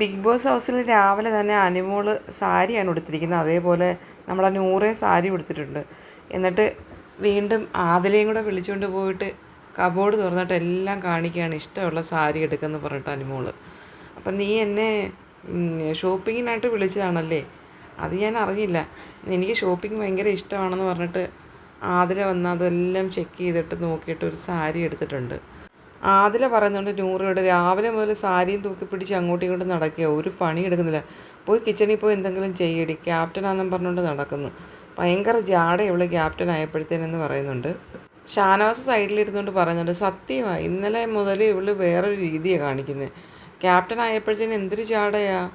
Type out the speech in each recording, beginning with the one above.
Big boss ഹൗസിൽ രാവിലെ തന്നെ അനുമോൾ സാരിയാണ് ഉടുത്തിരിക്കുന്നത്. അതേപോലെ നമ്മളെ നൂറെ സാരി ഉടുത്തിട്ടുണ്ട്. എന്നിട്ട് വീണ്ടും ആദിലയും കൂടെ വിളിച്ചുകൊണ്ട് പോയിട്ട് കബോർഡ് തുറന്നിട്ട് എല്ലാം കാണിക്കുകയാണ് ഇഷ്ടമുള്ള സാരി എടുക്കുമെന്ന് പറഞ്ഞിട്ട് അനുമോൾ. അപ്പം നീ എന്നെ ഷോപ്പിങ്ങിനായിട്ട് വിളിച്ചതാണല്ലേ? അത് ഞാൻ അറിഞ്ഞില്ല. എനിക്ക് ഷോപ്പിംഗ് ഭയങ്കര ഇഷ്ടമാണെന്ന് പറഞ്ഞിട്ട് ആദല വന്ന് അതെല്ലാം ചെക്ക് ചെയ്തിട്ട് നോക്കിയിട്ട് ഒരു സാരി എടുത്തിട്ടുണ്ട്. ആതില പറയുന്നുണ്ട് നൂറയോട് രാവിലെ മുതൽ സാരിയും തൂക്കി പിടിച്ച് അങ്ങോട്ടും ഇങ്ങോട്ടും നടക്കുക. ഒരു പണി എടുക്കുന്നില്ല പോയി കിച്ചണിൽ പോയി എന്തെങ്കിലും ചെയ്യടി. ക്യാപ്റ്റനാണെന്നും പറഞ്ഞുകൊണ്ട് നടക്കുന്നു. ഭയങ്കര ജാട ഇവൾ ക്യാപ്റ്റൻ ആയപ്പോഴത്തേനെന്ന് പറയുന്നുണ്ട്. ഷാനവാസ് സൈഡിലിരുന്നുകൊണ്ട് പറയുന്നുണ്ട് സത്യമാണ് ഇന്നലെ മുതൽ ഇവൾ വേറൊരു രീതിയാണ് കാണിക്കുന്നത് ക്യാപ്റ്റൻ ആയപ്പോഴത്തേന് എന്തൊരു ജാടയാ?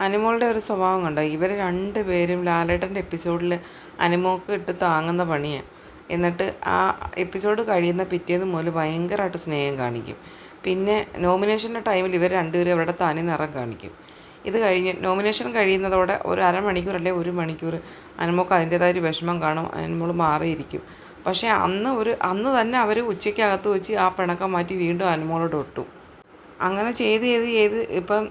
അനുമോളുടെ ഒരു സ്വഭാവം കണ്ടോ? ഇവർ രണ്ടുപേരും ലാലേട്ടന്റെ എപ്പിസോഡിൽ അനുമോക്ക് ഇട്ട് താങ്ങുന്ന പണിയാണ് എന്നിട്ട് ആ എപ്പിസോഡ് കഴിയുന്ന പിറ്റേന്ന് മുതൽ ഭയങ്കരമായിട്ട് സ്നേഹം കാണിക്കും. പിന്നെ നോമിനേഷന്റെ ടൈമിൽ ഇവർ രണ്ടുപേരും അവരുടെ തനി നിറം കാണിക്കും. ഇത് കഴിഞ്ഞ് നോമിനേഷൻ കഴിയുന്നതോടെ ഒരു അരമണിക്കൂർ അല്ലെങ്കിൽ ഒരു മണിക്കൂർ അനുമോക്ക് അതിന്റേതായ ഒരു വിഷമം കാണും അനുമോൾ മാറിയിരിക്കും. പക്ഷേ അന്ന് ഒരു അന്ന് തന്നെ അവർ ഉച്ചയ്ക്കകത്ത് വെച്ച് ആ പിണക്കം മാറ്റി വീണ്ടും അനുമോളോട് ഒട്ടു. അങ്ങനെ ചെയ്ത് ചെയ്ത് ചെയ്ത് ഇപ്പം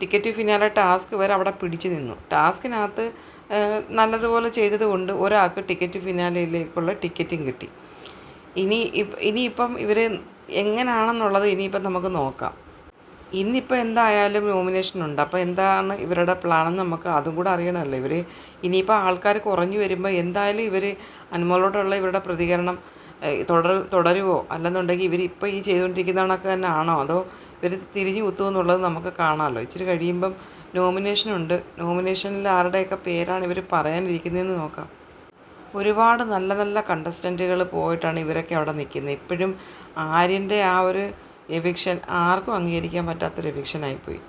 ടിക്കറ്റ് ഫിനാലെ ടാസ്ക് വരെ അവിടെ പിടിച്ചു നിന്നു. ടാസ്കിനകത്ത് നല്ലതുപോലെ ചെയ്തതുകൊണ്ട് ഒരാൾക്ക് ടിക്കറ്റ് ഫിനാലയിലേക്കുള്ള ടിക്കറ്റും കിട്ടി. ഇനി ഇനിയിപ്പം ഇവർ എങ്ങനെയാണെന്നുള്ളത് ഇനിയിപ്പം നമുക്ക് നോക്കാം. ഇന്നിപ്പോൾ എന്തായാലും നോമിനേഷൻ ഉണ്ട്. അപ്പോൾ എന്താണ് ഇവരുടെ പ്ലാനെന്ന് നമുക്ക് അതും കൂടെ അറിയണമല്ലോ. ഇവർ ഇനിയിപ്പോൾ ആൾക്കാർ കുറഞ്ഞു വരുമ്പോൾ എന്തായാലും ഇവർ അനുമോളോടുള്ള ഇവരുടെ പ്രതികരണം തുടർ തുടരുമോ അല്ലെന്നുണ്ടെങ്കിൽ ഇവർ ഈ ചെയ്തുകൊണ്ടിരിക്കുന്ന കണക്ക് തന്നെ ആണോ അതോ ഇവർ തിരിഞ്ഞു കുത്തുമെന്നുള്ളത് നമുക്ക് കാണാമല്ലോ. ഇച്ചിരി കഴിയുമ്പം നോമിനേഷനുണ്ട് നോമിനേഷനിൽ ആരുടെയൊക്കെ പേരാണ് ഇവർ പറയാനിരിക്കുന്നതെന്ന് നോക്കാം. ഒരുപാട് നല്ല നല്ല കണ്ടസ്റ്റന്റുകൾ പോയിട്ടാണ് ഇവരൊക്കെ അവിടെ നിൽക്കുന്നത്. ഇപ്പോഴും ആര്യന്റെ ആ ഒരു എവിക്ഷൻ ആർക്കും അംഗീകരിക്കാൻ പറ്റാത്തൊരു എവിക്ഷനായിപ്പോയി